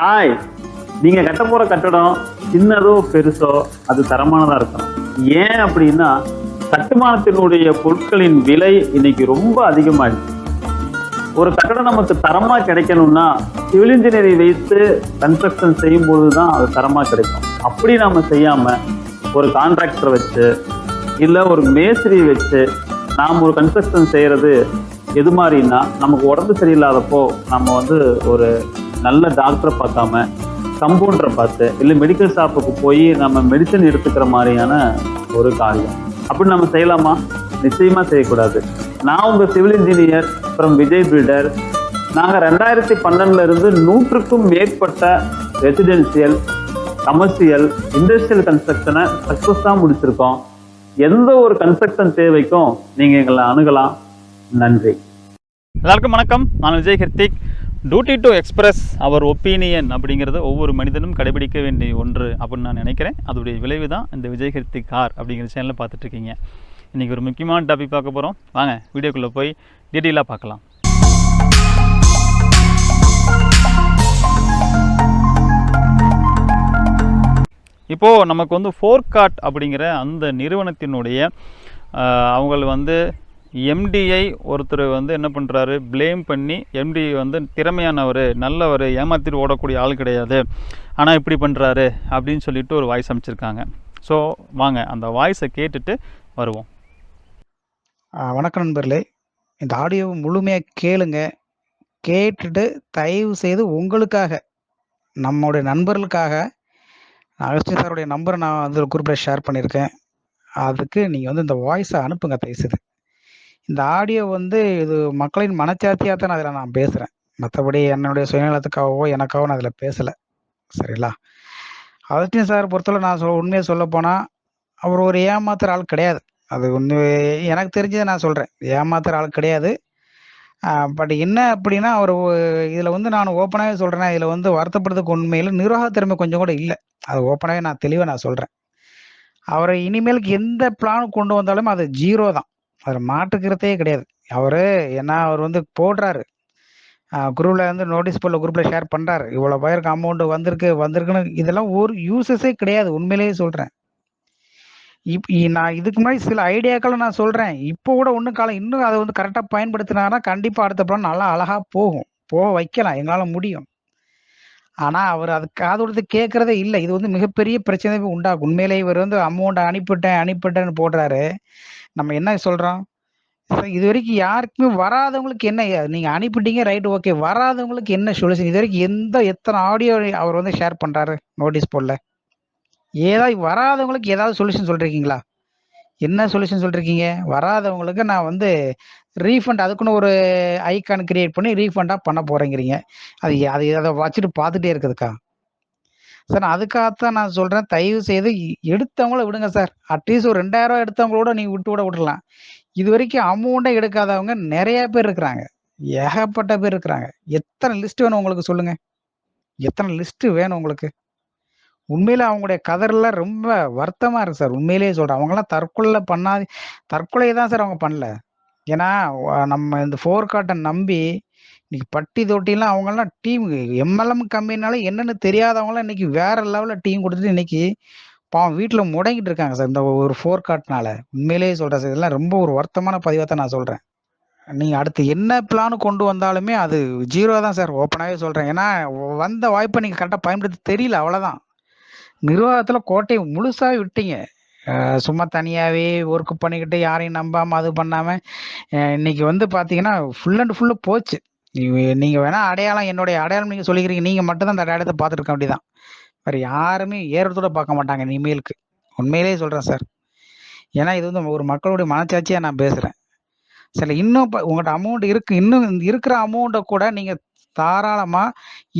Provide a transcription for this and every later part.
Hi நீங்க கட்ட போற கட்டடம் சின்னதோ பெருசோ அது தரமானதா இருக்கணும். ஏன் அப்படின்னா கட்டுமானத்தினுடைய பொருட்களின் விலை இன்னைக்கு ரொம்ப அதிகமாயிடுச்சு. ஒரு கட்டடம் நமக்கு தரமா கிடைக்கணும்னா சிவில் இன்ஜினியரை வைத்து கன்ஸ்ட்ரக்ஷன் செய்யும் போது தான் அது தரமா கிடைக்கும். அப்படி நாம செய்யாம ஒரு கான்ட்ராக்டரை வச்சு இல்லை ஒரு மேஸ்திரி வச்சு நாம் ஒரு கன்ஸ்ட்ரக்ஷன் செய்யறது எது மாதிரின்னா நமக்கு உடம்பு சரியில்லாதப்போ நம்ம வந்து ஒரு நல்ல டாக்டரை பார்க்காம கம்பவுண்டரை பார்த்து இல்லை மெடிக்கல் ஷாப்புக்கு போய் நம்ம மெடிசன் எடுத்துக்கிற மாதிரியான ஒரு காரியம். அப்படி நம்ம செய்யலாமா? நிச்சயமா செய்யக்கூடாது. நான் உங்க சிவில் இன்ஜினியர் அப்புறம் விஜய் பில்டர் நாங்கள் ரெண்டாயிரத்தி பன்னெண்டுல இருந்து நூற்றுக்கும் மேற்பட்ட ரெசிடென்சியல் கமர்ஷியல் இண்டஸ்ட்ரியல் கன்ஸ்ட்ரக்ஷனை சக்ஸஸ்ஸாக முடிச்சிருக்கோம். எந்த ஒரு கன்ஸ்ட்ரக்ஷன் தேவைக்கும் நீங்கள் எங்களை அணுகலாம். நன்றி. எல்லாருக்கும் வணக்கம். நான் Vijay Krithik duty to express our opinion அப்படிங்கிறது ஒவ்வொரு மனிதனும் கடைபிடிக்க வேண்டிய ஒன்று அப்படின்னு நான் நினைக்கிறேன். அதோடைய விளைவு தான் இந்த விஜயகிருத்தி கார் அப்படிங்கிற சேனலில் பார்த்துட்ருக்கீங்க. இன்றைக்கி ஒரு முக்கியமான டாபிக் பார்க்க போகிறோம் வாங்க வீடியோக்குள்ளே போய் டீட்டெயிலாக பார்க்கலாம். இப்போது நமக்கு வந்து ஃபோர்காட் அப்படிங்கிற அந்த நிறுவனத்தினுடைய ஆஹ், அவங்க வந்து எம்டிஐ ஒருத்தர் வந்து என்ன பண்ணுறாரு ப்ளேம் பண்ணி எம்டி வந்து திறமையானவர் நல்லவர் ஏமாத்திட்டு ஓடக்கூடிய ஆள் கிடையாது. ஆனால் இப்படி பண்ணுறாரு அப்படின்னு சொல்லிட்டு ஒரு வாய்ஸ் அமைச்சிருக்காங்க ஸோ வாங்க அந்த வாய்ஸை கேட்டுட்டு வருவோம். வணக்கம் நண்பர்களே. இந்த ஆடியோவை முழுமையாக கேளுங்க. கேட்டுட்டு தயவு செய்து உங்களுக்காக நம்முடைய நண்பர்களுக்காக அகஸ்டின் சாருடைய நம்பரை நான் வந்து ஒரு குரூப்பில் ஷேர் பண்ணியிருக்கேன். அதுக்கு நீங்கள் வந்து இந்த வாய்ஸை அனுப்புங்க தயவு செய்து இந்த ஆடியோ வந்து இது மக்களின் மனச்சாட்சியாக தான் அதில் நான் பேசுகிறேன் மற்றபடி என்னுடைய சுயநலத்துக்காகவோ எனக்காகவோ நான் அதில் பேசலை. சரிங்களா? அகஸ்டின் சார் பொறுத்தவரை நான் சொல் உண்மையை சொல்ல போனால் அவர் ஒரு ஏமாத்துற ஆள் கிடையாது. அது ஒன்று எனக்கு தெரிஞ்சதை நான் சொல்கிறேன் ஏமாத்துற ஆள் கிடையாது. பட் என்ன அப்படின்னா அவர் இதில் வந்து நான் ஓப்பனாகவே சொல்கிறேன் இதில் வந்து வருத்தப்படுறதுக்கு உண்மையில் நிர்வாக திறமை கொஞ்சம் கூட இல்லை. அது ஓப்பனாகவே நான் தெளிவாக நான் சொல்கிறேன் அவரை இனிமேலுக்கு எந்த பிளான் கொண்டு வந்தாலும் அது ஜீரோ தான். அதில் மாட்டுக்கிறதே கிடையாது. அவர் ஏன்னா அவர் வந்து போடுறாரு. குரூப்பில் வந்து நோட்டீஸ் போர்டில் குரூப்பில் ஷேர் பண்ணுறாரு இவ்வளோ பேருக்கு அமௌண்ட் வந்திருக்கு வந்திருக்குன்னு இதெல்லாம் ஒரு யூசஸே கிடையாது உண்மையிலேயே சொல்கிறேன் இப் நான் இதுக்கு முன்னாடி சில ஐடியாக்களை நான் சொல்கிறேன் இப்போ கூட ஒன்றும் காலம் இன்னும் அதை வந்து கரெக்டாக பயன்படுத்தினாங்கன்னா கண்டிப்பாக அடுத்த படம் நல்லா அழகாக போகும். போக வைக்கலாம் எங்களால் முடியும். ஆனால் அவர் அது காது கொடுத்து இல்லை. இது வந்து மிகப்பெரிய பிரச்சனை உண்டாகும் உண்மையிலேயே இவர் வந்து அமௌண்ட் அனுப்பிட்டேன் அனுப்பிட்டேன்னு போடுறாரு. நம்ம என்ன சொல்கிறோம் இது வரைக்கும் யாருக்குமே வராதவங்களுக்கு என்ன நீங்கள் அனுப்பிட்டீங்க ரைட் ஓகே வராதவங்களுக்கு என்ன சொல்யூஷன் இது வரைக்கும் எந்த எத்தனை ஆடியோ அவர் வந்து ஷேர் பண்ணுறாரு நோட்டீஸ் போர்டில் ஏதாவது வராதவங்களுக்கு ஏதாவது சொல்யூஷன் சொல்றீங்களா என்ன சொல்யூஷன் சொல்றீங்க வராதவங்களுக்கு நான் வந்து ரீஃபண்ட் அதுக்குன்னு ஒரு ஐக்கான் கிரியேட் பண்ணி ரீஃபண்டாக பண்ண போறேங்கிறீங்க. அது அது அதை வச்சுட்டு பார்த்துட்டே இருக்குதுக்கா சார் நான் அதுக்காகத்தான் நான் சொல்றேன். தயவு செய்து எடுத்தவங்கள விடுங்க சார். அட்லீஸ்ட் ஒரு ரெண்டாயிரம் எடுத்தவங்களோட நீங்க விட்டு விட விடலாம். இது வரைக்கும் அமௌண்ட்டே எடுக்காதவங்க நிறைய பேர் இருக்கிறாங்க. ஏகப்பட்ட பேர் இருக்கிறாங்க. எத்தனை லிஸ்ட் வேணும் உங்களுக்கு சொல்லுங்க. எத்தனை லிஸ்ட் வேணும் உங்களுக்கு? உண்மையில அவங்களுடைய கதர்ல ரொம்ப வருத்தமா இருக்கு சார். உண்மையிலேயே சொல்றேன். அவங்கெல்லாம் தற்கொலை பண்ணாது தற்கொலை தான் சார் அவங்க பண்ணல. ஏன்னா நம்ம இந்த ஃபோர் காட்டை நம்பி இன்னைக்கு பட்டி தொட்டிலாம் அவங்கெல்லாம் டீம் எம்எல்எம் கம்பெனினால என்னன்னு தெரியாதவங்களாம் இன்னைக்கு வேற லெவலில் டீம் கொடுத்துட்டு இன்னைக்கு பாவம் வீட்டில் முடங்கிட்டு இருக்காங்க சார். இந்த ஒரு ஃபோர் காட்னால உண்மையிலேயே சொல்கிறேன் சார் இதெல்லாம் ரொம்ப ஒரு வருத்தமான பதிவாக தான் நான் சொல்கிறேன் நீங்கள் அடுத்து என்ன பிளான் கொண்டு வந்தாலுமே அது ஜீரோ தான் சார். ஓப்பனாகவே சொல்கிறேன் ஏன்னா வந்த வாய்ப்பை நீங்கள் கரெக்டாக பயன்படுத்த தெரியல அவ்வளோதான் நிர்வாகத்தில் கோட்டையை முழுசாக விட்டீங்க. சும்மா தனியாகவே ஒர்க் பண்ணிக்கிட்டு யாரையும் நம்பாமல் அது பண்ணாமல் இன்னைக்கு வந்து பார்த்தீங்கன்னா ஃபுல் அண்ட் ஃபுல்லு போச்சு. நீங்க வேணா அடையாளம் என்னுடைய அடையாளம் நீங்க சொல்லிக்கிறீங்க. நீங்க மட்டும் தான் அந்த அடையாளத்தை பார்த்துருக்க அப்படிதான் வேற யாருமே ஏறத்தோட பார்க்க மாட்டாங்க இனிமேலுக்கு உண்மையிலேயே சொல்றேன் சார். ஏன்னா இது வந்து ஒரு மக்களுடைய மனச்சாட்சியா நான் பேசுறேன். சில இன்னும் உங்கள்கிட்ட அமௌண்ட் இருக்கு. இன்னும் இருக்கிற அமௌண்ட்டை கூட நீங்க தாராளமா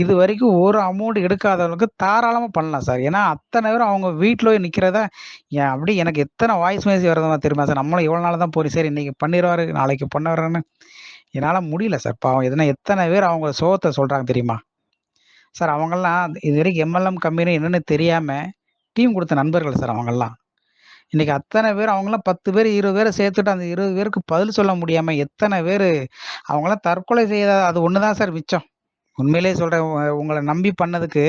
இது வரைக்கும் ஒரு அமௌண்ட் எடுக்காதவங்களுக்கு தாராளமா பண்ணலாம் சார். ஏன்னா அத்தனை பேரும் அவங்க வீட்டில் நிக்கிறத ஏன் அப்படி எனக்கு எத்தனை வாய்ஸ் மெசேஜ் வரதுமா தெரியுமா சார்? நம்மளும் இவ்வளோ நாள் தான் போறி சரி இன்னைக்கு பண்ணிடுவாரு நாளைக்கு பண்ணுவாருன்னு என்னால் முடியல சார் பாவம் எதனா எத்தனை பேர் அவங்க சோகத்தை சொல்கிறாங்க தெரியுமா? சார் அவங்கெல்லாம் இது வரைக்கும் எம்எல்எம் கம்பெனி என்னென்னு தெரியாமல் டீம் கொடுத்த நண்பர்கள் சார் அவங்கெல்லாம். இன்னைக்கு அத்தனை பேர் அவங்களாம் பத்து பேர் இருபது பேரை சேர்த்துட்டு அந்த இருபது பேருக்கு பதில் சொல்ல முடியாமல் எத்தனை பேர் அவங்களாம் தற்கொலை செய்த அது ஒன்று தான் சார் மிச்சம். உண்மையிலேயே சொல்கிறேன் உங்களை நம்பி பண்ணதுக்கு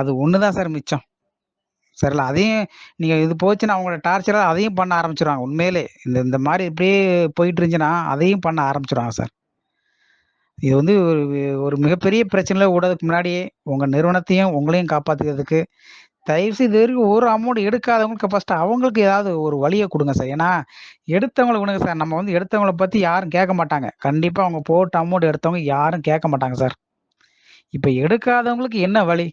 அது ஒன்று தான் சார் மிச்சம். சரில அதையும் நீங்கள் இது போச்சுன்னா அவங்களோட டார்ச்சராக அதையும் பண்ண ஆரம்பிச்சிருவாங்க. உண்மையிலே இந்த இந்த மாதிரி இப்படியே போயிட்டு இருந்துச்சுன்னா அதையும் பண்ண ஆரம்பிச்சிடுவாங்க சார். இது வந்து ஒரு ஒரு மிகப்பெரிய பிரச்சனையில் விடுறதுக்கு முன்னாடியே உங்கள் நிறுவனத்தையும் உங்களையும் காப்பாற்றுக்கிறதுக்கு தயவுசெய்து வரைக்கும் ஒரு அமௌண்ட் எடுக்காதவங்களுக்கு ஃபஸ்ட்டு அவங்களுக்கு ஏதாவது ஒரு வழியை கொடுங்க சார். ஏன்னா எடுத்தவங்களை கொடுங்க சார். நம்ம வந்து எடுத்தவங்கள பற்றி யாரும் கேட்க மாட்டாங்க. கண்டிப்பாக அவங்க போட்ட அமௌண்ட் எடுத்தவங்க யாரும் கேட்க மாட்டாங்க சார். இப்போ எடுக்காதவங்களுக்கு என்ன வழி?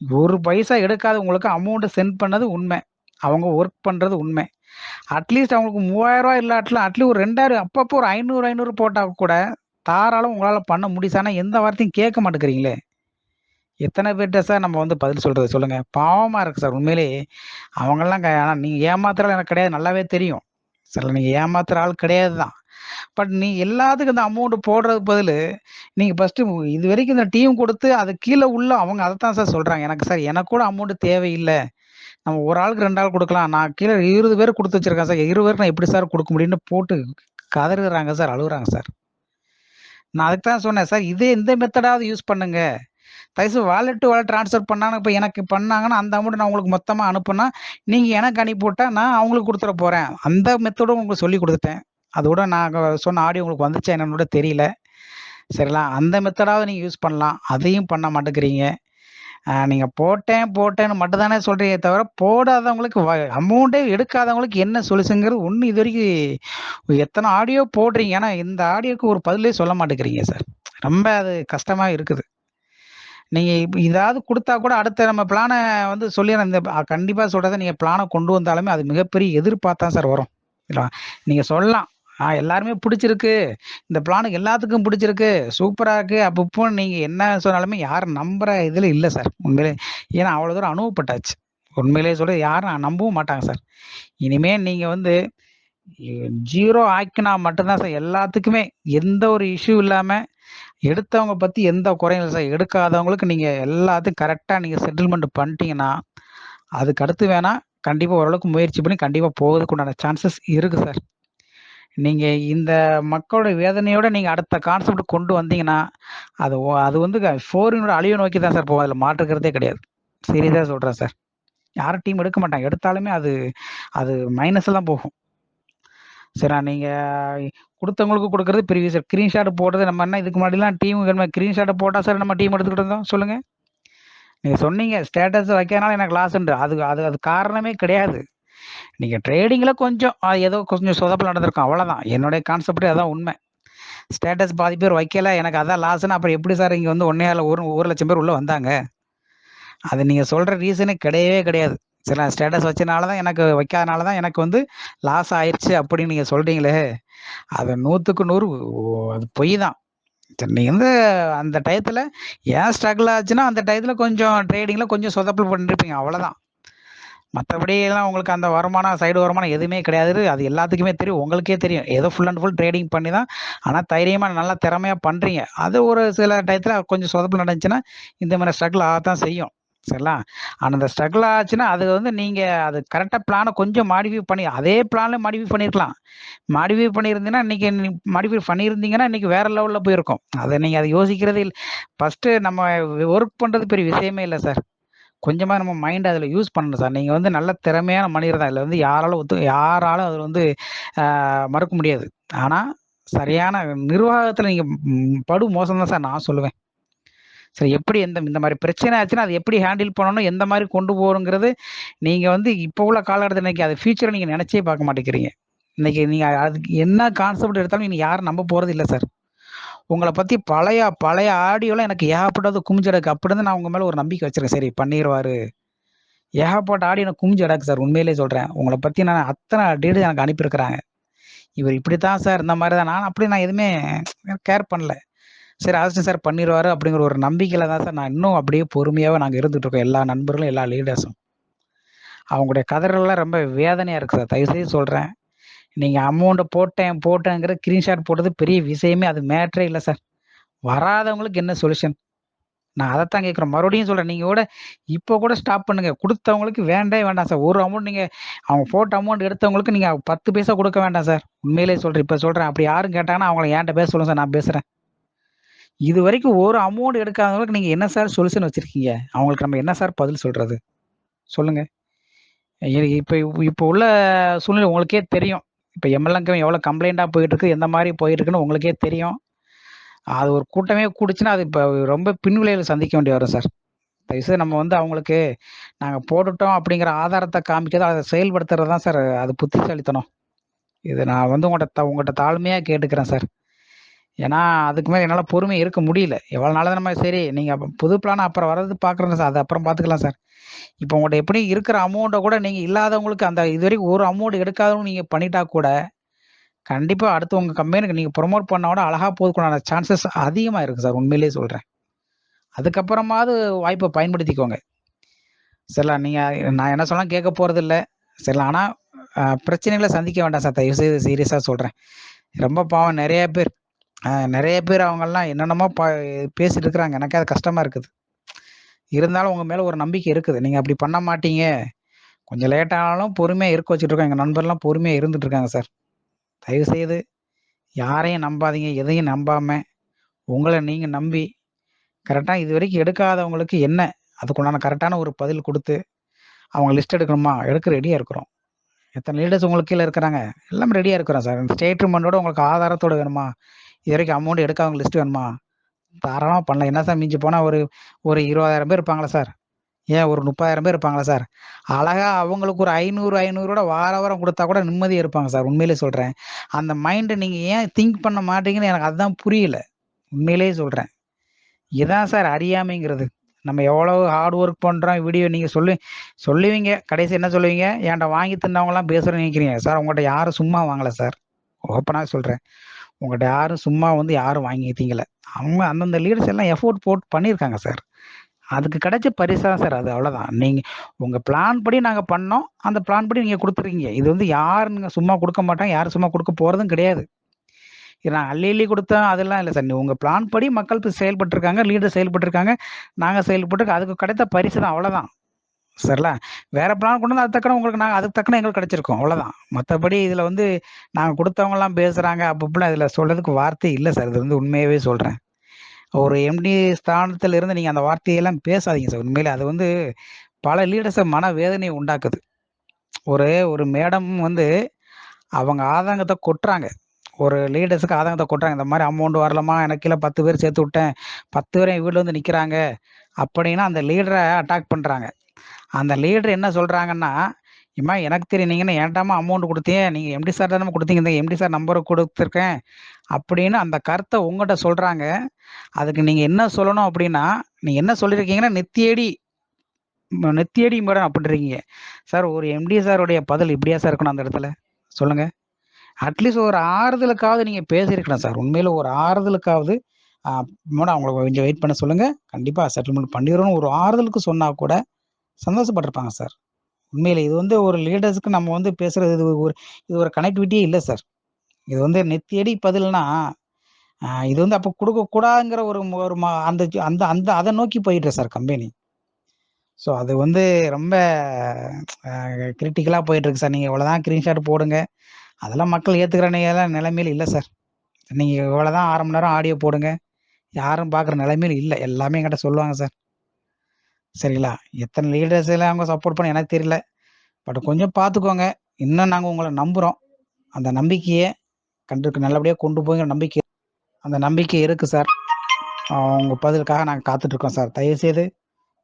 ஒரு பைசா எடுக்காத உங்களுக்கு அமௌண்ட்டு சென்ட் பண்ணது உண்மை. அவங்க ஒர்க் பண்ணுறது உண்மை. அட்லீஸ்ட் அவங்களுக்கு மூவாயிரம் ரூபா இல்லாட்டிலும் அட்லீஸ்ட் ஒரு ரெண்டாயிரம் அப்பப்போ ஒரு ஐநூறு ஐநூறு போட்டால் கூட தாராளம் உங்களால் பண்ண முடியுசானா எந்த வார்த்தையும் கேட்க மாட்டேங்கிறீங்களே. எத்தனை பேர்கிட்ட சார் நம்ம வந்து பதில் சொல்கிறது சொல்லுங்கள் பாவமாக இருக்குது சார் உண்மையிலே அவங்கெல்லாம் ஆனால் நீங்கள் ஏமாத்துறாள் எனக்கு கிடையாது நல்லாவே தெரியும். சில நீங்கள் ஏமாத்துற ஆள் கிடையாது தான் பட் நீ எல்லாத்துக்கும் இந்த அமௌண்ட் போடுறது பதில் நீங்கள் ஃபஸ்ட்டு இது வரைக்கும் இந்த டீம் கொடுத்து அது கீழே உள்ள அவங்க அதை தான் சார் சொல்கிறாங்க எனக்கு சார் எனக்கு கூட அமௌண்ட் தேவையில்லை. நம்ம ஒரு ஆளுக்கு ரெண்டு ஆள் கொடுக்கலாம். நான் கீழே இருபது பேர் கொடுத்து வச்சிருக்கேன் சார் இருபது பேருக்கு நான் எப்படி சார் கொடுக்க முடியும்னு போட்டு கதறுறாங்க சார் அழுகுறாங்க சார் நான் அதுக்கு தான் சொன்னேன் சார் இதே இந்த மெத்தடாவது யூஸ் பண்ணுங்க. தயவுசு வாலெட் டு வாலெட் ட்ரான்ஸ்ஃபர் பண்ணாங்க. இப்போ எனக்கு பண்ணாங்கன்னா அந்த அமௌண்ட் நான் உங்களுக்கு மொத்தமாக அனுப்புனா நீங்கள் எனக்கு அனுப்பிவிட்டா நான் அவங்களுக்கு கொடுத்துட போகிறேன் அந்த மெத்தடும் உங்களுக்கு சொல்லி கொடுத்துட்டேன். அதோட நான் சொன்ன ஆடியோ உங்களுக்கு வந்துச்சா என்னன்னு கூட தெரியல. சரிங்களா? அந்த மெத்தடாவது நீங்கள் யூஸ் பண்ணலாம். அதையும் பண்ண மாட்டேங்கிறீங்க. நீங்கள் போட்டேன் போட்டேன்னு மட்டும் தானே சொல்கிறீங்க தவிர போடாதவங்களுக்கு அமௌண்ட்டே எடுக்காதவங்களுக்கு என்ன சொல்யூஷனுங்கிறது ஒன்று இது வரைக்கும் எத்தனை ஆடியோ போடுறீங்க? ஏன்னா இந்த ஆடியோக்கு ஒரு பதிலே சொல்ல மாட்டேங்கிறீங்க சார். ரொம்ப அது கஷ்டமாக இருக்குது. நீங்கள் இப்போ இதாவது கொடுத்தா கூட அடுத்த நம்ம பிளானை வந்து சொல்லி இந்த கண்டிப்பாக சொல்கிறத நீங்கள் பிளானை கொண்டு வந்தாலுமே அது மிகப்பெரிய எதிர்பார்த்தா சார் வரும். இல்லை நீங்கள் சொல்லலாம். ஆ எல்லாருமே பிடிச்சிருக்கு. இந்த பிளானுக்கு எல்லாத்துக்கும் பிடிச்சிருக்கு. சூப்பராக இருக்குது அப்பப்போ நீங்கள் என்ன சொன்னாலுமே யாரும் நம்புகிற இதில் இல்லை சார் உண்மையிலே. ஏன்னா அவ்வளோ தூரம் அனுபவப்பட்டாச்சு. உண்மையிலே சொல்ல யாரும் நம்பவும் மாட்டாங்க சார் இனிமேல் நீங்கள் வந்து ஜீரோ ஆக்கினா மட்டும்தான் சார் எல்லாத்துக்குமே எந்த ஒரு இஷ்யூ இல்லாமல் எடுத்தவங்க பற்றி எந்த குறையும் இல்லை சார் எடுக்காதவங்களுக்கு நீங்கள் எல்லாத்தையும் கரெக்டாக நீங்கள் செட்டில்மெண்ட் பண்ணிட்டீங்கன்னா அதுக்கு அடுத்து வேணால் கண்டிப்பாக ஓரளவுக்கு முயற்சி பண்ணி கண்டிப்பாக போகிறதுக்குண்டான சான்சஸ் இருக்குது சார் நீங்கள் இந்த மக்களோட வேதனையோட நீங்கள் அடுத்த கான்செப்ட் கொண்டு வந்தீங்கன்னா அது அது வந்து ஃபோரினோட அழிவை நோக்கி தான் சார் போகும். அதில் மாற்றுக்கிறதே கிடையாது. சீரியஸாக சொல்கிறேன் சார் யாரும் டீம் எடுக்க மாட்டாங்க. எடுத்தாலுமே அது அது மைனஸ் தான் போகும். சரி நீங்கள் கொடுத்தவங்களுக்கு கொடுக்கறது பெரிய சார் ஸ்க்ரீன்ஷாட் போடுறது நம்ம என்ன இதுக்கு முன்னாடிலாம் டீம் ஸ்க்ரீன்ஷாட்டை போட்டால் சார் நம்ம டீம் எடுத்துக்கிட்டு இருந்தோம் சொல்லுங்கள் நீங்கள் சொன்னீங்க ஸ்டேட்டஸ் வைக்கிறனால எனக்கு லாஸ்ன்ற அது அது அது காரணமே கிடையாது. நீங்கள் ட்ரேடிங்கில் கொஞ்சம் ஏதோ கொஞ்சம் சொதப்பல் நடந்திருக்கும். அவ்வளோதான் என்னுடைய கான்செப்டே அதான் உண்மை. ஸ்டேட்டஸ் பாதி பேர் வைக்கல. எனக்கு அதான் லாஸ்ன்னு அப்புறம் எப்படி சார் இங்கே வந்து ஒன்றே ஒரு ஒரு லட்சம் பேர் உள்ளே வந்தாங்க? அது நீங்கள் சொல்கிற ரீசனே கிடையவே கிடையாது. சரி நான் ஸ்டேட்டஸ் வச்சனால தான் எனக்கு வைக்காதனால தான் எனக்கு வந்து லாஸ் ஆயிடுச்சு அப்படின்னு நீங்கள் சொல்கிறீங்களே அது நூற்றுக்கு நூறு ஓ- அது பொய் தான். சரி நீங்கள் வந்து அந்த டயத்தில் ஏன் ஸ்ட்ரகிள் ஆச்சுன்னா அந்த டயத்தில் கொஞ்சம் ட்ரேடிங்கில் கொஞ்சம் சொதப்பல் பண்ணிருப்பீங்க. அவ்வளோதான் மற்றபடி எல்லாம் உங்களுக்கு அந்த வருமானம் சைடு வருமானம் எதுவுமே கிடையாது. அது எல்லாத்துக்குமே தெரியும். உங்களுக்கே தெரியும். ஏதோ ஃபுல் அண்ட் ஃபுல் ட்ரேடிங் பண்ணி தான் ஆனால் தைரியமாக நல்லா திறமையாக பண்ணுறீங்க அது ஒரு சில டயத்தில் கொஞ்சம் சொதப்பு நடந்துச்சுன்னா இந்த மாதிரி ஸ்ட்ரகிள் ஆகத்தான் செய்யும். சரிங்களா? ஆனால் அந்த ஸ்ட்ரகிள் ஆச்சுன்னா அது வந்து நீங்கள் அது கரெக்டாக பிளானை கொஞ்சம் மாடிஃபை பண்ணி அதே பிளானில் மாடிஃபை பண்ணியிருக்கலாம் மாடிஃபை பண்ணியிருந்தீங்கன்னா இன்றைக்கி மாடிஃபை பண்ணியிருந்தீங்கன்னா இன்றைக்கி வேறு லெவலில் போயிருக்கும். அதை நீங்கள் அதை யோசிக்கிறதே இல்லை. ஃபஸ்ட்டு நம்ம ஒர்க் பண்ணுறது பெரிய விஷயமே இல்லை சார் கொஞ்சமாக நம்ம மைண்ட் அதில் யூஸ் பண்ணணும் சார் நீங்கள் வந்து நல்ல திறமையான மனிதர் தான். இதில் வந்து யாராலும் ஒத்து யாராலும் அதில் வந்து மறுக்க முடியாது. ஆனால் சரியான நிர்வாகத்தில் நீங்கள் படு மோசம் தான் சார் நான் சொல்லுவேன். சரி எப்படி எந்த இந்த மாதிரி பிரச்சனை ஆச்சுன்னா அது எப்படி ஹேண்டில் பண்ணணும் எந்த மாதிரி கொண்டு போகணுங்கிறது நீங்கள் வந்து இப்போ உள்ள காலகட்டத்தில் இன்னைக்கு அது ஃபியூச்சரை நீங்கள் நினச்சே பார்க்க மாட்டேங்கிறீங்க. இன்னைக்கு நீங்கள் அதுக்கு என்ன கான்செப்ட் எடுத்தாலும் நீங்கள் யாரும் நம்ப போகிறது இல்லை சார் உங்களை பற்றி பழைய பழைய ஆடியோலாம் எனக்கு ஏகப்பட்டது குமிஞ்சடக்கு அப்படி இருந்து நான் உங்கள் மேலே ஒரு நம்பிக்கை வச்சிருக்கேன். சரி பண்ணிடுவாரு ஏகப்பட்ட ஆடியோ எனக்கு குமிஞ்சடக்கு சார். உண்மையிலே சொல்கிறேன் உங்களை பற்றி நான் அத்தனை டீடு எனக்கு அனுப்பியிருக்கிறாங்க. இவர் இப்படி தான் சார் இந்த மாதிரி தான். நான் அப்படி நான் எதுவுமே கேர் பண்ணல. சரி அசிஸ்டன் சார் பண்ணிடுவாரு அப்படிங்கிற ஒரு நம்பிக்கையில் தான் சார் நான் இன்னும் அப்படியே பொறுமையாகவே நாங்கள் இருந்துட்டு இருக்கோம். எல்லா நண்பர்களும் எல்லா லீடர்ஸும் அவங்களுடைய கதறெல்லாம் ரொம்ப வேதனையாக இருக்குது சார். தயவுசெய்து சொல்கிறேன் நீங்கள் அமௌண்ட்டை போட்டேன் போட்டேங்கிற ஸ்க்ரீன்ஷாட் போட்டது பெரிய விஷயமே அது மேட்ரே இல்லை சார் வராதவங்களுக்கு என்ன சொல்யூஷன் நான் அதைத்தான் கேட்குறேன். மறுபடியும் சொல்கிறேன் நீங்கள் கூட இப்போ கூட ஸ்டாப் பண்ணுங்கள் கொடுத்தவங்களுக்கு வேண்டே வேண்டாம் சார் ஒரு அமௌண்ட் நீங்கள் அவங்க போட்ட அமௌண்ட் எடுத்தவங்களுக்கு நீங்கள் பத்து பைசா கொடுக்க வேண்டாம் சார் உண்மையிலேயே சொல்கிறேன் இப்போ சொல்கிறேன் அப்படி யாரும் கேட்டாங்கன்னா அவங்கள ஏன்ட்ட பேச சொல்லுங்க சார் நான் பேசுகிறேன் இது வரைக்கும் ஒரு அமௌண்ட் எடுக்காதவங்களுக்கு நீங்கள் என்ன சார் சொல்யூஷன் வச்சுருக்கீங்க? அவங்களுக்கு நம்ம என்ன சார் பதில் சொல்கிறது சொல்லுங்கள் எனக்கு இப்போ இப்போ உள்ள சூழ்நிலை உங்களுக்கே தெரியும். இப்போ எம்எல்ஏங்க எவ்வளோ கம்ப்ளைண்ட்டாக போயிட்டு இருக்கு எந்த மாதிரி போயிட்டு இருக்குன்னு உங்களுக்கே தெரியும். அது ஒரு கூட்டமே கூடுச்சுன்னா அது இப்போ ரொம்ப பின்விளைவில் சந்திக்க வேண்டி வரும் சார். தயவுசெய்து நம்ம வந்து அவங்களுக்கு நாங்கள் போட்டுட்டோம் அப்படிங்கிற ஆதாரத்தை காமிக்கிறது அதை செயல்படுத்துறது தான் சார் அது புத்திசாலித்தனம். இது நான் வந்து உங்கள்கிட்ட த உங்கள்கிட்ட தாழ்மையாக கேட்டுக்கிறேன் சார். ஏன்னா அதுக்கு மேலே என்னால் பொறுமை இருக்க முடியல. எவ்வளோ நாள் நம்ம சரி நீங்கள் புது பிளான் அப்புறம் வர்றது பார்க்குறேன் சார். அது அப்புறம் பார்த்துக்கலாம் சார். இப்போ உங்கள்கிட்ட எப்படி இருக்கிற அமௌண்ட்டை கூட நீங்கள் இல்லாதவங்களுக்கு அந்த இது வரைக்கும் ஒரு அமௌண்ட் எடுக்காதவங்க நீங்கள் பண்ணிட்டா கூட கண்டிப்பாக அடுத்து உங்கள் கம்பெனிக்கு நீங்கள் ப்ரொமோட் பண்ண கூட அழகாக போதுக்குண்டான சான்சஸ் அதிகமாக இருக்குது சார். உண்மையிலேயே சொல்கிறேன் அதுக்கப்புறமாவது வாய்ப்பை பயன்படுத்திக்கோங்க. சரிலா நீங்கள் நான் என்ன சொன்னாலும் கேட்க போகிறது இல்லை சரிலா ஆனால் பிரச்சனைகளை சந்திக்க வேண்டாம் சார். தயவு செய்து சீரியஸாக சொல்கிறேன் ரொம்ப பாவம் நிறைய பேர் நிறைய பேர் அவங்கெல்லாம் என்னென்னமோ ப பேசிட்டு இருக்கிறாங்க. எனக்கு அது கஷ்டமாக இருக்குது. இருந்தாலும் உங்கள் மேலே ஒரு நம்பிக்கை இருக்குது. நீங்கள் அப்படி பண்ண மாட்டீங்க. கொஞ்சம் லேட் ஆனாலும் பொறுமையாக இருக்க வச்சுட்டு இருக்கோம். எங்கள் நண்பர்லாம் பொறுமையாக இருந்துட்டு இருக்காங்க சார். தயவு செய்து யாரையும் நம்பாதீங்க. எதையும் நம்பாமல் உங்களை நீங்கள் நம்பி கரெக்டாக இது வரைக்கும் எடுக்காதவங்களுக்கு என்ன? அதுக்குண்டான கரெக்டான ஒரு பதில் கொடுத்து அவங்க லிஸ்ட் எடுக்கணுமா? எடுக்க ரெடியாக இருக்கிறோம். எத்தனை லீடர்ஸ் உங்களுக்கு கீழே இருக்கிறாங்க? எல்லாமே ரெடியாக இருக்கிறோம் சார். ஸ்டேட்மெண்ட்டோட உங்களுக்கு ஆதாரத்தோடு வேணுமா? இது வரைக்கும் அமௌண்ட் எடுக்காதவங்க லிஸ்ட் வேணுமா? தாராளமாக பண்ணலாம். என்ன சார் மிஞ்சி போனால் ஒரு ஒரு இருபதாயிரம் பேர் இருப்பாங்களா சார் ஏன் ஒரு முப்பதாயிரம் பேர் இருப்பாங்களா சார் அழகா அவங்களுக்கு ஒரு ஐநூறு ஐநூறுட வார வாரம் கொடுத்தா கூட நிம்மதியாக இருப்பாங்க சார் உண்மையிலே சொல்கிறேன் அந்த மைண்டை நீங்கள் ஏன் திங்க் பண்ண மாட்டீங்கன்னு எனக்கு அதுதான் புரியல. உண்மையிலேயே சொல்கிறேன் இதுதான் சார் அறியாமைங்கிறது. நம்ம எவ்வளோ ஹார்ட் ஒர்க் பண்ணுறோம் வீடியோ நீங்கள் சொல்லி சொல்லுவீங்க. கடைசி என்ன சொல்லுவீங்க? என்கிட்ட வாங்கி தின்னவங்களாம் பேசுகிறேன்னு நினைக்கிறீங்க. சார் உங்கள்கிட்ட யாரும் சும்மா வாங்கலை சார் ஓப்பனாக சொல்கிறேன் உங்கள்கிட்ட யாரும் சும்மா வந்து யாரும் வாங்கி தீங்கல அவங்க அந்தந்த லீடர்ஸ் எல்லாம் எஃபோர்ட் போட்டு பண்ணியிருக்காங்க சார் அதுக்கு கிடைச்ச பரிசு தான் சார் அது அவ்வளோதான் நீங்கள் உங்கள் பிளான் படி நாங்கள் பண்ணோம். அந்த பிளான் படி நீங்கள் கொடுத்துருக்கீங்க. இது வந்து யாருங்க சும்மா கொடுக்க மாட்டாங்க யாரும் சும்மா கொடுக்க போகிறதும் கிடையாது. இது நான் அள்ளி அள்ளி கொடுத்தேன் அதெல்லாம் இல்லை சார் உங்கள் பிளான் படி மக்கள் செயல்பட்டுருக்காங்க லீடர் செயல்பட்டுருக்காங்க நாங்கள் செயல்பட்டுருக்கோம். அதுக்கு கிடைத்த பரிசு தான் அவ்வளோதான் சரிங்களா வேற பிளான் கொண்டு வந்து அது தக்கன உங்களுக்கு நாங்கள் அதுக்கு தக்கன எங்களுக்கு கிடைச்சிருக்கோம். அவ்வளோதான் மற்றபடி இதில் வந்து நாங்கள் கொடுத்தவங்கலாம் பேசுகிறாங்க அப்பப்பெல்லாம் இதில் சொல்றதுக்கு வார்த்தை இல்லை சார். இது வந்து உண்மையாகவே சொல்கிறேன் ஒரு எம்டி ஸ்தானத்தில் இருந்து நீங்கள் அந்த வார்த்தையெல்லாம் பேசாதீங்க சார். உண்மையிலே அது வந்து பல லீடர்ஸை மன வேதனையை உண்டாக்குது. ஒரு ஒரு மேடம் வந்து அவங்க ஆதங்கத்தை கொட்டுறாங்க. ஒரு லீடர்ஸுக்கு ஆதங்கத்தை கொட்டுறாங்க. இந்த மாதிரி அமௌண்ட் வரலமா எனக்கு கீழே பத்து பேர் சேர்த்து விட்டேன். பத்து பேர் என் வீட்டில் வந்து நிற்கிறாங்க அப்படின்னா அந்த லீடரை அட்டாக் பண்ணுறாங்க அந்த லீடர் என்ன சொல்கிறாங்கன்னா இம்மா எனக்கு தெரியும் நீங்கள் ஏன்டாமா அமௌண்ட் கொடுத்தீங்க? நீங்கள் எம்டி சார் தானே கொடுத்தீங்க? இந்த எம்டி சார் நம்பரை கொடுத்துருக்கேன். அப்படின்னு அந்த கருத்தை உங்கள்கிட்ட சொல்கிறாங்க அதுக்கு நீங்கள் என்ன சொல்லணும் அப்படின்னா நீங்கள் என்ன சொல்லியிருக்கீங்கன்னா நெத்தியடி நெத்தியடி மேடம் அப்படின்றீங்க. சார் ஒரு எம்டி சாருடைய பதில் இப்படியா சார் இருக்கணும் அந்த இடத்துல? சொல்லுங்க. அட்லீஸ்ட் ஒரு ஆறுதலுக்காவது நீங்கள் பேசியிருக்கணும் சார் உண்மையில் ஒரு ஆறுதலுக்காவது மேடம் அவங்கள கொஞ்சம் வெயிட் பண்ண சொல்லுங்க. கண்டிப்பாக செட்டில்மெண்ட் பண்ணிடுறோம் ஒரு ஆறுதலுக்கு சொன்னால் கூட சந்தோஷப்பட்டிருப்பாங்க சார். உண்மையில இது வந்து ஒரு லீடர்ஸுக்கு நம்ம வந்து பேசுறது இது ஒரு இது ஒரு கனெக்டிவிட்டியே இல்லை சார். இது வந்து நெத்தியடி பதில்னா இது வந்து அப்போ கொடுக்கக்கூடாதுங்கிற ஒரு ஒரு அந்த ஜ- அந்த அந்த அதை நோக்கி போயிட்டு சார் கம்பெனி ஸோ அது வந்து ரொம்ப கிரிட்டிக்கலாக போயிட்டுருக்கு சார். நீங்கள் இவ்வளோதான் ஸ்க்ரீன்ஷாட் போடுங்க. அதெல்லாம் மக்கள் ஏற்றுக்கிற நிலையில- நிலைமையில இல்லை சார். நீங்கள் இவ்வளோதான் அரை மணி நேரம் ஆடியோ போடுங்க. யாரும் பார்க்குற நிலைமையில இல்லை. எல்லாமே என்கிட்ட சொல்லுவாங்க சார். சரிங்களா எத்தனை லீடர்ஸ் எல்லாம் அவங்க சப்போர்ட் பண்ண எனக்கு தெரியல. பட் கொஞ்சம் பார்த்துக்கோங்க இன்னும் நாங்கள் உங்களை நம்புகிறோம் அந்த நம்பிக்கையை கண்டு நல்லபடியாக கொண்டு போய் நம்பிக்கை அந்த நம்பிக்கை இருக்குது சார் உங்கள் பதிலுக்காக நாங்கள் காத்துட்ருக்கோம் சார் தயவுசெய்து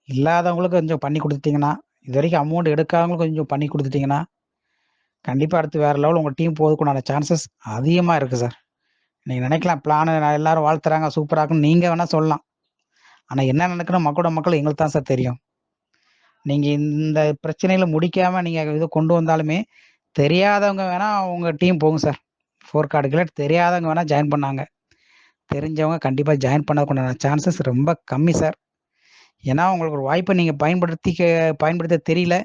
இல்லாதவங்களுக்கு கொஞ்சம் பண்ணி கொடுத்துட்டிங்கன்னா இது வரைக்கும் அமௌண்ட் எடுக்காதவங்களுக்கு கொஞ்சம் பண்ணி கொடுத்துட்டிங்கன்னா கண்டிப்பாக அடுத்து வேறு லெவல் உங்கள் டீம் போகிறதுக்குண்டான சான்சஸ் அதிகமாக இருக்குது சார் நீங்கள் நினைக்கலாம் பிளான் எல்லாரும் வாழ்த்துறாங்க சூப்பராக இருக்குன்னு நீங்கள் வேணால் சொல்லலாம். ஆனால் என்ன நடக்கணும் மக்களோட மக்கள் எங்களுக்கு தான் சார் தெரியும். நீங்கள் இந்த பிரச்சனையில் முடிக்காமல் நீங்கள் இதை கொண்டு வந்தாலுமே தெரியாதவங்க வேணால் உங்கள் டீம் போகும் சார். ஃபோர் கார்டுகளை தெரியாதவங்க வேணால் ஜாயின் பண்ணாங்க. தெரிஞ்சவங்க கண்டிப்பாக ஜாயின் பண்ணதுக்குண்டான சான்சஸ் ரொம்ப கம்மி சார். ஏன்னா உங்களுக்கு ஒரு வாய்ப்பை நீங்கள் பயன்படுத்தி பயன்படுத்த தெரியல.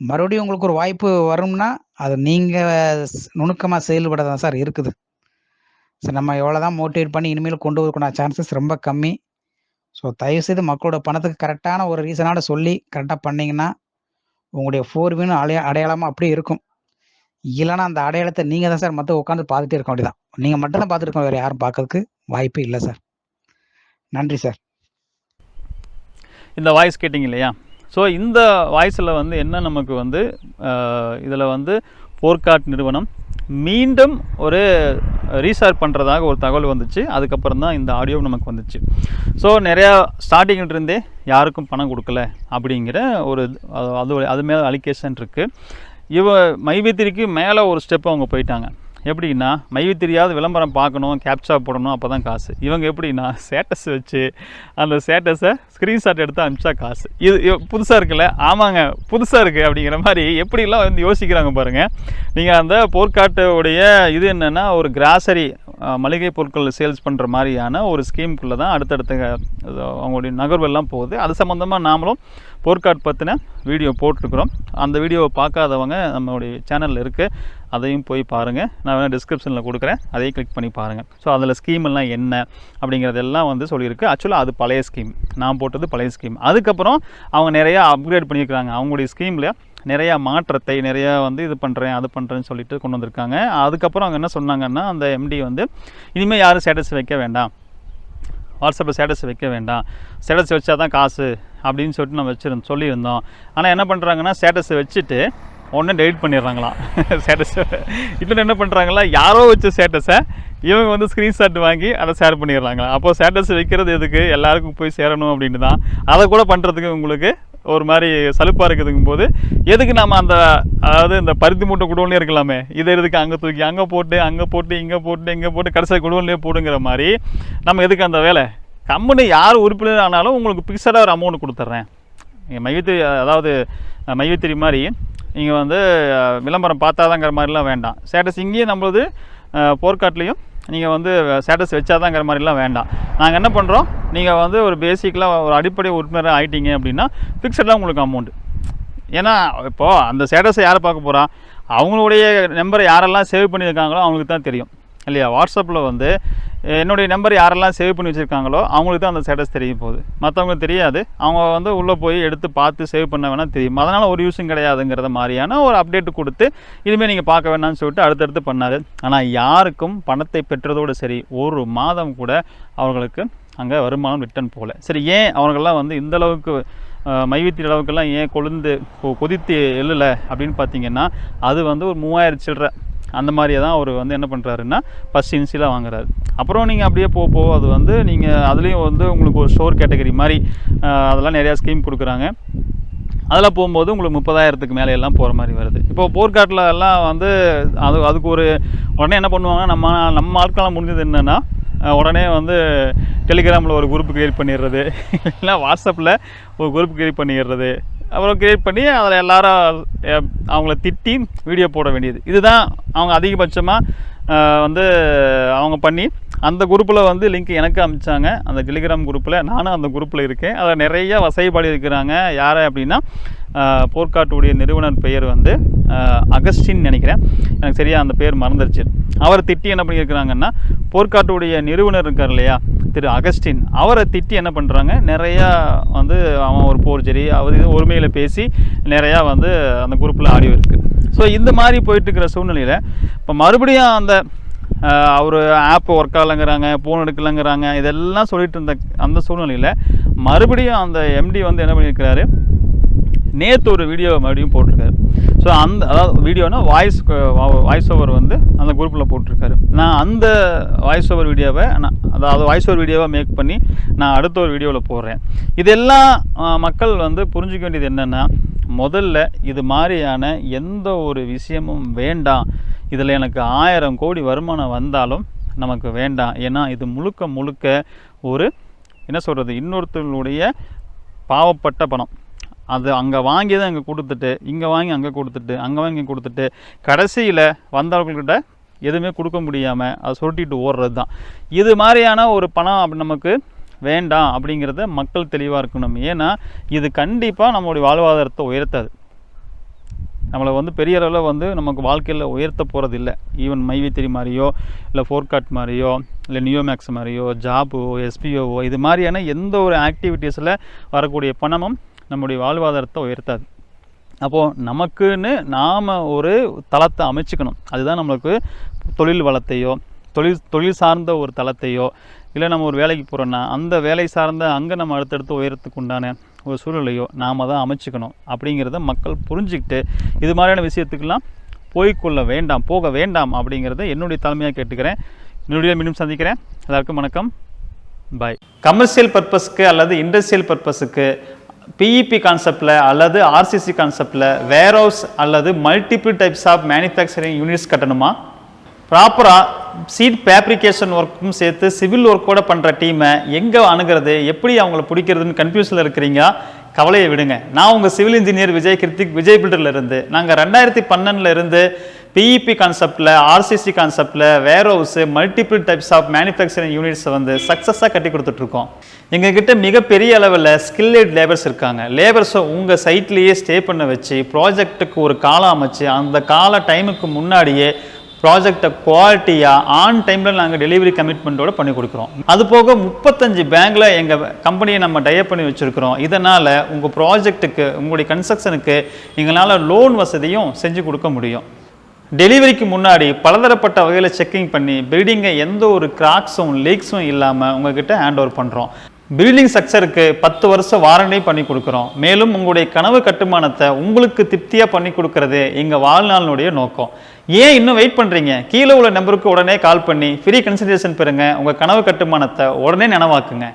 மறுபடியும் உங்களுக்கு ஒரு வாய்ப்பு வரும்னா அது நீங்கள் நுணுக்கமாக செயல்பட தான் சார் இருக்குது. சார் நம்ம எவ்வளோ தான் மோட்டிவேட் பண்ணி இனிமேல் கொண்டு வரக்கூடிய சான்சஸ் ரொம்ப கம்மி. ஸோ தயவுசெய்து மக்களோட பணத்துக்கு கரெக்டான ஒரு ரீசனோட சொல்லி கரெக்டாக பண்ணிங்கன்னா உங்களுடைய ஃபோர் வீணும் அடைய அடையாளமாக அப்படியே இருக்கும். இல்லைன்னா அந்த அடையாளத்தை நீங்கள் தான் சார் மற்ற உட்காந்து பார்த்துட்டே இருக்க வேண்டியதான் நீங்கள் மட்டும்தான் பார்த்துருக்கோம் வேறு யாரும் பார்க்கறதுக்கு வாய்ப்பு இல்லை சார் நன்றி சார் இந்த வாய்ஸ் கேட்டிங்க இல்லையா? ஸோ இந்த வாய்ஸில் வந்து என்ன நமக்கு வந்து இதில் வந்து போர்க்காட் நிறுவனம் மீண்டும் ஒரு ரீசார்ட் பண்ணுறதாக ஒரு தகவல் வந்துச்சு. அதுக்கப்புறம் தான் இந்த ஆடியோ நமக்கு வந்துச்சு. ஸோ நிறையா ஸ்டார்டிங்கில் இருந்தே யாருக்கும் பணம் கொடுக்கல அப்படிங்கிற ஒரு அது- அது அது மேலே அலிகேஷன் இருக்குது இவ மைவித்திரிக்கு மேலே ஒரு ஸ்டெப் அவங்க போயிட்டாங்க. எப்படின்னா மைவித்திரியாவது விளம்பரம் பார்க்கணும் கேப்சா போடணும் அப்போ தான் காசு. இவங்க எப்படின்னா ஸ்டேட்டஸ் வச்சு அந்த ஸ்டேட்டஸை ஸ்க்ரீன்ஷாட் எடுத்து அனுப்பிச்சா காசு. இது புதுசாக இருக்குல்ல? ஆமாங்க புதுசாக இருக்குது அப்படிங்கிற மாதிரி எப்படிலாம் வந்து யோசிக்கிறாங்க பாருங்கள் நீங்கள் அந்த போர்க்காட்டுடைய இது என்னென்னா ஒரு கிராசரி மளிகை பொருட்கள் சேல்ஸ் பண்ணுற மாதிரியான ஒரு ஸ்கீமுக்குள்ளே தான் அடுத்தடுத்த அவங்களுடைய நகர்வெல்லாம் போகுது. அது சம்மந்தமாக நாமளும் போர்க்காட் பற்றின வீடியோ போட்டிருக்கிறோம். அந்த வீடியோவை பார்க்காதவங்க நம்மளுடைய சேனலில் இருக்குது அதையும் போய் பாருங்கள் நான் வேணால் டிஸ்கிரிப்ஷனில் கொடுக்குறேன். அதையும் கிளிக் பண்ணி பாருங்கள் ஸோ அதில் ஸ்கீமெல்லாம் என்ன அப்படிங்கிறதெல்லாம் வந்து சொல்லியிருக்கு. ஆக்சுவலாக அது பழைய ஸ்கீம் நான் போட்டது பழைய ஸ்கீம் அதுக்கப்புறம் அவங்க நிறையா அப்கிரேட் பண்ணியிருக்கிறாங்க அவங்களுடைய ஸ்கீமில் நிறையா மாற்றத்தை நிறையா வந்து இது பண்ணுறேன் அது பண்ணுறேன்னு சொல்லிட்டு கொண்டு வந்திருக்காங்க. அதுக்கப்புறம் அவங்க என்ன சொன்னாங்கன்னா அந்த எம்டி வந்து இனிமேல் யாரும் ஸ்டேட்டஸ் வைக்க வேண்டாம். வாட்ஸ்அப்பில் ஸ்டேட்டஸ் வைக்க வேண்டாம். ஸ்டேட்டஸ் வச்சா தான் காசு அப்படின்னு சொல்லிட்டு நம்ம வச்சுருந்தோம் சொல்லியிருந்தோம். ஆனால் என்ன பண்ணுறாங்கன்னா ஸ்டேட்டஸ் வச்சுட்டு உடனே டெலிட் பண்ணிடுறாங்களாம் ஸ்டேட்டஸ் இன்னொன்று என்ன பண்ணுறாங்களா யாரோ வச்ச ஸ்டேட்டஸை இவங்க வந்து ஸ்க்ரீன்ஷாட் வாங்கி அதை ஷேர் பண்ணிடுறாங்களா? அப்போது ஸ்டேட்டஸ் வைக்கிறது எதுக்கு? எல்லாருக்கும் போய் சேரணும் அப்படின்னு தான் அதை கூட பண்ணுறதுக்கு உங்களுக்கு ஒரு மாதிரி சலுப்பாக இருக்குதுங்கும் போது எதுக்கு நம்ம அந்த அதாவது இந்த பருத்தி மூட்டை குடோன்லேயே இருக்கலாமே. இதை எதுக்கு அங்கே தூக்கி அங்கே போட்டு அங்கே போட்டு இங்கே போட்டு இங்கே போட்டு கடைசியாக குடோன்லேயே போடுங்கிற மாதிரி நம்ம எதுக்கு அந்த வேலை? கம்பெனி யார் உறுப்பினர் ஆனாலும் உங்களுக்கு பிக்சடாக ஒரு அமௌண்ட் கொடுத்துட்றேன். மையத்திரி அதாவது மையத்திரி மாதிரி நீங்கள் வந்து விளம்பரம் பார்த்தாதாங்கிற மாதிரிலாம் வேண்டாம். ஸ்டேட்டஸ் இங்கேயும் நம்மளது போர்க்காட்லேயும் நீங்கள் வந்து ஸ்டேட்டஸ் வச்சாதாங்கிற மாதிரிலாம் வேண்டாம். நாங்கள் என்ன பண்ணுறோம் நீங்கள் வந்து ஒரு பேசிக்கலாக ஒரு அடிப்படை உறுப்பினராக ஆகிட்டீங்க அப்படின்னா ஃபிக்ஸடாக உங்களுக்கு அமௌண்ட் ஏன்னா இப்போது அந்த ஸ்டேட்டஸை யாரை பார்க்க போகிறா அவங்களுடைய நம்பரை யாரெல்லாம் சேவ் பண்ணியிருக்காங்களோ அவங்களுக்கு தான் தெரியும். இல்லையா வாட்ஸ்அப்பில் வந்து என்னுடைய நம்பர் யாரெல்லாம் சேவ் பண்ணி வச்சுருக்காங்களோ அவங்களுக்கு தான் அந்த ஸ்டேட்டஸ் தெரிய போகுது மற்றவங்களுக்கு தெரியாது. அவங்க வந்து உள்ளே போய் எடுத்து பார்த்து சேவ் பண்ண வேணால் தெரியும். அதனால் ஒரு யூஸும் கிடையாதுங்கிறத மாதிரியான ஒரு அப்டேட் கொடுத்து இனிமேல் நீங்கள் பார்க்க வேணாம்னு சொல்லிட்டு அடுத்தடுத்து பண்ணார். ஆனால் யாருக்கும் பணத்தை பெற்றதோடு சரி ஒரு மாதம் கூட அவர்களுக்கு அங்கே வருமானம் ரிட்டர்ன் போகல. சரி ஏன் அவர்கள்லாம் வந்து இந்த அளவுக்கு அளவுக்கெல்லாம் ஏன் கொழுந்து கொ- கொதித்து எழலை அப்படின்னு பார்த்தீங்கன்னா அது வந்து ஒரு மூவாயிரம் சில்லற அந்த மாதிரியே தான் அவர் வந்து என்ன பண்ணுறாருன்னா ஃபஸ்ட் இன்சியலாக வாங்குறாரு. அப்புறம் நீங்கள் அப்படியே போக போக அது வந்து நீங்கள் அதுலேயும் வந்து உங்களுக்கு ஒரு ஸ்டோர் கேட்டகரி மாதிரி அதெல்லாம் நிறையா ஸ்கீம் கொடுக்குறாங்க. அதில் போகும்போது உங்களுக்கு முப்பதாயிரத்துக்கு மேலே எல்லாம் போகிற மாதிரி வருது. இப்போ போர்க்காட்டில் எல்லாம் வந்து அது அதுக்கு ஒரு உடனே என்ன பண்ணுவாங்க நம்ம நம்ம ஆட்கள்லாம் முடிஞ்சது என்னென்னா உடனே வந்து டெலிகிராமில் ஒரு குரூப் கிரியேட் பண்ணிடுறது. இல்லைன்னா வாட்ஸ்அப்பில் ஒரு குரூப் கிரியேட் பண்ணிடுறது. அப்புறம் கிரியேட் பண்ணி அதில் எல்லாரும் அவங்கள திட்டி வீடியோ போட வேண்டியது. இதுதான் அவங்க அதிகபட்சமாக வந்து அவங்க பண்ணி அந்த குரூப்பில் வந்து லிங்க் எனக்கு அனுப்பிச்சாங்க அந்த டெலிகிராம் குரூப்பில் நானும் அந்த குரூப்பில் இருக்கேன். அதில் நிறைய வசைபாடி இருக்கிறாங்க. யார் அப்படின்னா போர்க்காட்டுடைய நிறுவனர் பெயர் வந்து அகஸ்டின் நினைக்கிறேன். எனக்கு சரியாக அந்த பேர் மறந்துருச்சு. அவர் திட்டி என்ன பண்ணியிருக்கிறாங்கன்னா போர்க்காட்டுடைய நிறுவனர் இருக்கார் இல்லையா திரு அகஸ்டின் அவரை திட்டி என்ன பண்ணுறாங்க நிறையா வந்து அவன் ஒரு போர்ஜரி அவர் இது ஒருமையில் பேசி நிறையா வந்து அந்த குரூப்பில் ஆடியோ இருக்குது ஸோ இந்த மாதிரி போயிட்டுருக்கிற சூழ்நிலையில் இப்போ மறுபடியும் அந்த அவர் ஆப் ஒர்க் ஆகலைங்கிறாங்க ஃபோன் எடுக்கலைங்கிறாங்க இதெல்லாம் சொல்லிட்டு இருந்த அந்த சூழ்நிலையில் மறுபடியும் அந்த எம்டி வந்து என்ன பண்ணியிருக்கிறாரு நேற்று ஒரு வீடியோ மறுபடியும் போட்டிருக்காரு. ஸோ அந்த அதாவது வீடியோனா வாய்ஸ் வாய்ஸ் ஓவர் வந்து அந்த குரூப்பில் போட்டிருக்காரு. நான் அந்த வாய்ஸ் ஓவர் வீடியோவை நான் அதாவது வாய்ஸ் ஓவர் வீடியோவை மேக் பண்ணி நான் அடுத்த ஒரு வீடியோவில் போடுறேன். இதெல்லாம் மக்கள் வந்து புரிஞ்சுக்க வேண்டியது என்னென்னா முதல்ல இது மாதிரியான எந்த ஒரு விஷயமும் வேண்டாம். இதில் எனக்கு ஆயிரம் கோடி வருமானம் வந்தாலும் நமக்கு வேண்டாம். ஏன்னா இது முழுக்க முழுக்க ஒரு என்ன சொல்கிறது இன்னொருத்தர்களுடைய பாவப்பட்ட பணம். அது அங்கே வாங்கி தான் இங்கே கொடுத்துட்டு இங்கே வாங்கி அங்கே கொடுத்துட்டு அங்கே வாங்கி கொடுத்துட்டு கடைசியில் வந்தவர்கள்கிட்ட எதுவுமே கொடுக்க முடியாமல் அதை சுருட்டிட்டு ஓடுறது தான் இது மாதிரியான ஒரு பணம் அப்படி நமக்கு வேண்டாம் அப்படிங்கிறத மக்கள் தெளிவாக இருக்கணும். ஏன்னா இது கண்டிப்பாக நம்மளுடைய வாழ்வாதாரத்தை உயர்த்தாது. நம்மளை வந்து பெரிய அளவில் வந்து நமக்கு வாழ்க்கையில் உயர்த்த போகிறது இல்லை ஈவன் மைவித்திரி மாதிரியோ இல்லை ஃபோர்காட் மாதிரியோ இல்லை நியோமேக்ஸ் மாதிரியோ ஜாபோ எஸ்பிஓவோ இது மாதிரியான எந்த ஒரு ஆக்டிவிட்டீஸில் வரக்கூடிய பணமும் நம்முடைய வாழ்வாதாரத்தை உயர்த்தாது. அப்போது நமக்குன்னு நாம் ஒரு தளத்தை அமைச்சுக்கணும். அதுதான் நம்மளுக்கு தொழில் வளத்தையோ தொழில் தொழில் சார்ந்த ஒரு தளத்தையோ இல்லை நம்ம ஒரு வேலைக்கு போகிறோன்னா அந்த வேலை சார்ந்த அங்கே நம்ம அடுத்தடுத்து உயரத்துக்கு உண்டான ஒரு சூழ்நிலையோ நாம் தான் அமைச்சுக்கணும். அப்படிங்கிறத மக்கள் புரிஞ்சுக்கிட்டு இது மாதிரியான விஷயத்துக்கெல்லாம் போய்க்கொள்ள வேண்டாம் போக வேண்டாம் அப்படிங்கிறத என்னுடைய தலைமையாக கேட்டுக்கிறேன். என்னுடைய மீண்டும் சந்திக்கிறேன். எல்லாருக்கும் வணக்கம். பாய் கமர்ஷியல் பர்பஸ்க்கு அல்லது இண்டஸ்ட்ரியல் பர்பஸுக்கு பிஇபி கான்செப்டில் அல்லது ஆர்சிசி கான்செப்டில் வேர் ஹவுஸ் அல்லது multiple types of manufacturing units கட்டணுமா? ப்ராப்பராக சீட் ஃபேப்ரிகேஷன் ஒர்க்கும் சேர்த்து சிவில் ஒர்க்கோட பண்ணுற டீமை எங்கே அணுகிறது எப்படி அவங்கள பிடிக்கிறதுன்னு கன்ஃபியூஸில் இருக்கிறீங்க கவலையை விடுங்க. நான் உங்கள் சிவில் இன்ஜினியர் விஜய் கிருத்திக் விஜய் பில்டரில் இருந்து நாங்கள் ரெண்டாயிரத்தி பன்னெண்டில் இருந்து பிஇபி கான்செப்டில் ஆர்சிசி கான்செப்டில் warehouse multiple types of manufacturing யூனிட்ஸை வந்து சக்ஸஸாக கட்டி கொடுத்துட்ருக்கோம் எங்ககிட்ட மிகப்பெரிய அளவில் ஸ்கில்லேட் லேபர்ஸ் இருக்காங்க. லேபர்ஸை உங்கள் சைட்லேயே ஸ்டே பண்ண வச்சு ப்ராஜெக்ட்டுக்கு ஒரு காலம் அமைச்சு அந்த கால டைமுக்கு முன்னாடியே ப்ராஜெக்டை குவாலிட்டியாக ஆன் டைமில் நாங்கள் டெலிவரி கமிட்மெண்ட்டோட பண்ணி கொடுக்குறோம். அது போக முப்பத்தஞ்சு பேங்க்கில் எங்கள் கம்பெனியை நம்ம டைப் பண்ணி வச்சுருக்கிறோம். இதனால் உங்கள் ப்ராஜெக்ட்டுக்கு உங்களுடைய கன்ஸ்ட்ரக்ஷனுக்கு எங்களால் லோன் வசதியும் செஞ்சு கொடுக்க முடியும். டெலிவரிக்கு முன்னாடி பலதரப்பட்ட வகையில் செக்கிங் பண்ணி பில்டிங்கை எந்த ஒரு கிராக்ஸும் லீக்ஸும் இல்லாமல் உங்ககிட்ட ஹேண்ட் ஓவர் பண்ணுறோம் பில்டிங் ஸ்ட்ரக்சருக்கு பத்து வருஷம் வாரண்டி பண்ணி கொடுக்குறோம். மேலும் உங்களுடைய கனவு கட்டுமானத்தை உங்களுக்கு திருப்தியாக பண்ணி கொடுக்கறது எங்கள் வாழ்நாளினுடைய நோக்கம். ஏன் இன்னும் வெயிட் பண்ணுறீங்க கீழே உள்ள நம்பருக்கு உடனே கால் பண்ணி ஃப்ரீ கன்சல்டேஷன் பெறுங்க. உங்கள் கனவு கட்டுமானத்தை உடனே நனவாக்குங்க.